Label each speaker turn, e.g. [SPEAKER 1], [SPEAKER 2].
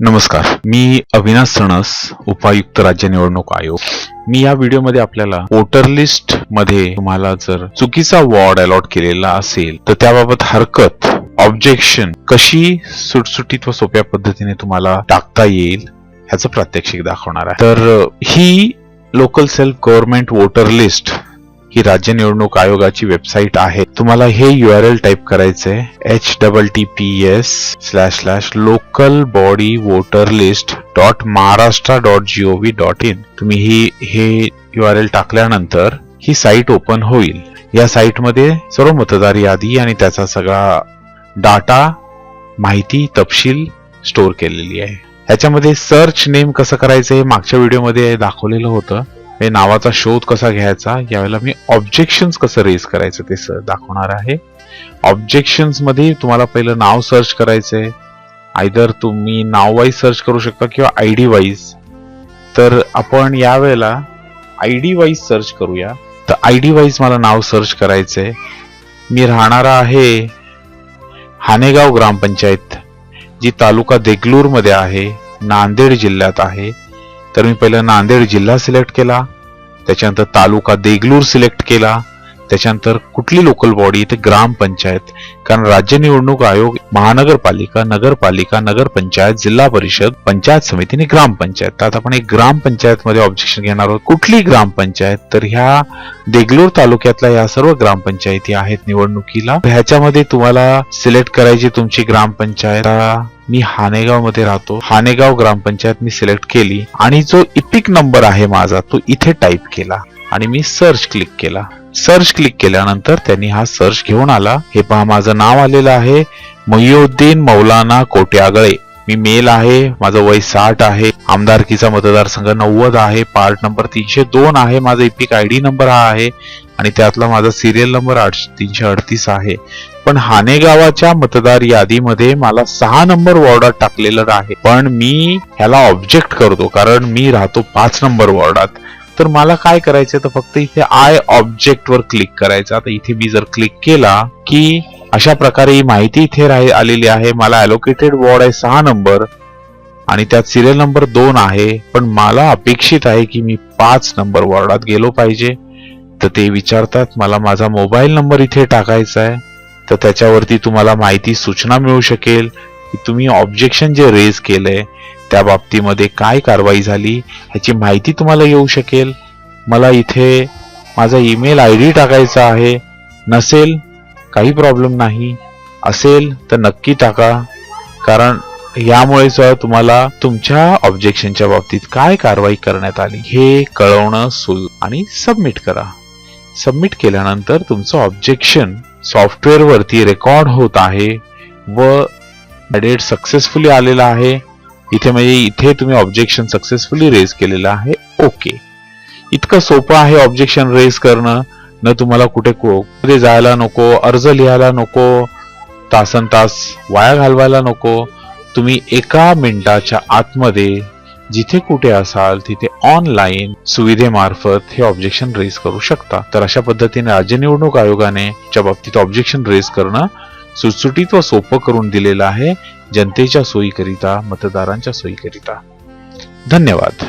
[SPEAKER 1] नमस्कार. मी अविनाश सणस उपायुक्त राज्य निवडणूक आयोग. मी या व्हिडिओमध्ये आपल्याला वोटर लिस्टमध्ये तुम्हाला जर चुकीचा वॉर्ड अलॉट केलेला असेल तर त्याबाबत हरकत ऑब्जेक्शन कशी सुटसुटीत व सोप्या पद्धतीने तुम्हाला टाकता येईल ह्याचं प्रात्यक्षिक दाखवणार आहे. तर ही local self government voter list ही राज्य निवडणूक आयोगाची वेबसाईट आहे. तुम्हाला हे यू आर एल टाईप करायचंय. H double T P S slash slash local body voter list dot Maharashtra dot G O V dot in तुम्ही ही हे यू आर एल टाकल्यानंतर ही साईट ओपन होईल. या साईटमध्ये सर्व मतदार यादी आणि त्याचा सगळा डाटा माहिती तपशील स्टोअर केलेली आहे. ह्याच्यामध्ये सर्च नेम कसं करायचं हे मागच्या व्हिडिओमध्ये दाखवलेलं होतं. हे नावाचा शोध कसा घ्यायचा? यावेळेला मी ऑब्जेक्शन्स कसं रेज करायचं ते सर दाखवणार आहे. ऑब्जेक्शन्समध्ये तुम्हाला पहिलं नाव सर्च करायचंय. आयदर तुम्ही नाव वाईज सर्च करू शकता किंवा आय डी वाईज तर आपण यावेळेला आय डी वाईज सर्च करूया. तर आय डी वाईज मला नाव सर्च करायचंय. मी राहणारा आहे हानेगाव ग्रामपंचायत जी तालुका देगलूरमध्ये आहे नांदेड जिल्ह्यात आहे. तर मी पहिला नांदेड जिल्हा सिलेक्ट केला. त्याच्यानंतर तालुका देगलूर सिलेक्ट केला. त्याच्यानंतर कुठली लोकल बॉडी ते ग्रामपंचायत कारण राज्य निवडणूक आयोग महानगरपालिका नगरपालिका नगरपंचायत जिल्हा परिषद पंचायत समिती आणि ग्रामपंचायत आता आपण एक ग्रामपंचायत मध्ये ऑब्जेक्शन घेणार आहोत. कुठली ग्रामपंचायत तर ह्या देगलूर तालुक्यातल्या या सर्व ग्रामपंचायती आहेत निवडणुकीला. ह्याच्यामध्ये तुम्हाला सिलेक्ट करायची तुमची ग्रामपंचायत मी हानेगावमध्ये राहतो. हानेगाव ग्रामपंचायत मी सिलेक्ट केली. आणि जो इपिक नंबर आहे माझा तो इथे टाईप केला. आणि मी सर्च क्लिक केला. सर्च क्लिक केल्यानंतर त्यांनी हा सर्च घेऊन आला. हे पहा माझं नाव आलेलं आहे मयुद्दीन मौलाना कोट्यागळे. मी मेल आहे माझं वय साठ आहे आमदारकीचा मतदारसंघ नव्वद आहे पार्ट नंबर तीनशे दोन आहे माझा इपिक आय डी नंबर हा आहे आणि त्यातला माझा सिरियल नंबर आठ तीनशे अडतीस आहे. पण हाने गावाच्या मतदार यादीमध्ये मला सहा नंबर वॉर्डात टाकलेलं आहे. पण मी ह्याला ऑब्जेक्ट करतो कारण मी राहतो पाच नंबर वॉर्डात. तर मला काय करायचं तर फक्त इथे आय ऑब्जेक्ट वर क्लिक करायचं. आता इथे मी जर क्लिक केला की अशा प्रकारे ही माहिती इथे आलेली आहे. मला अलोकेटेड वॉर्ड आहे सहा नंबर आणि त्यात सिरियल नंबर दोन आहे. पण मला अपेक्षित आहे की मी पाच नंबर वॉर्डात गेलो पाहिजे. तर ते विचारतात मला माझा मोबाईल नंबर इथे टाकायचा आहे तर त्याच्यावरती तुम्हाला माहिती सूचना मिळू शकेल की तुम्ही ऑब्जेक्शन जे रेज केलंय त्या बाबतीमध्ये काय कारवाई झाली ह्याची माहिती तुम्हाला येऊ शकेल. मला इथे माझा ईमेल आय डी टाकायचा आहे. नसेल काही प्रॉब्लेम नाही. असेल तर नक्की टाका. कारण यामुळे तुम्हाला तुमच्या ऑब्जेक्शनच्या बाबतीत काय कारवाई करण्यात आली हे कळवणं सुल आणि सबमिट करा. सबमिट केल्यानंतर तुमचं ऑब्जेक्शन सॉफ्टवेअरवरती रेकॉर्ड होत आहे व डेट सक्सेसफुली आलेला आहे. इथे म्हणजे इथे तुम्ही ऑब्जेक्शन सक्सेसफुली रेज केलेलं आहे ओके इतकं सोपं आहे ऑब्जेक्शन रेज करणं न तुम्हाला कुठे कुठे जायला नको अर्ज लिहायला नको तासन तास वाया घालवायला नको. तुम्ही एका मिनिटाच्या आतमध्ये जिथे कुठे असाल तिथे ऑनलाईन सुविधेमार्फत हे ऑब्जेक्शन रेज करू शकता. तर अशा पद्धतीने राज्य निवडणूक आयोगाने च्या बाबतीत ऑब्जेक्शन रेज करणं सुटसुटीत व सोपं करून दिलेलं आहे जनतेच्या सोयीकरिता मतदारांच्या सोयीकरिता. धन्यवाद.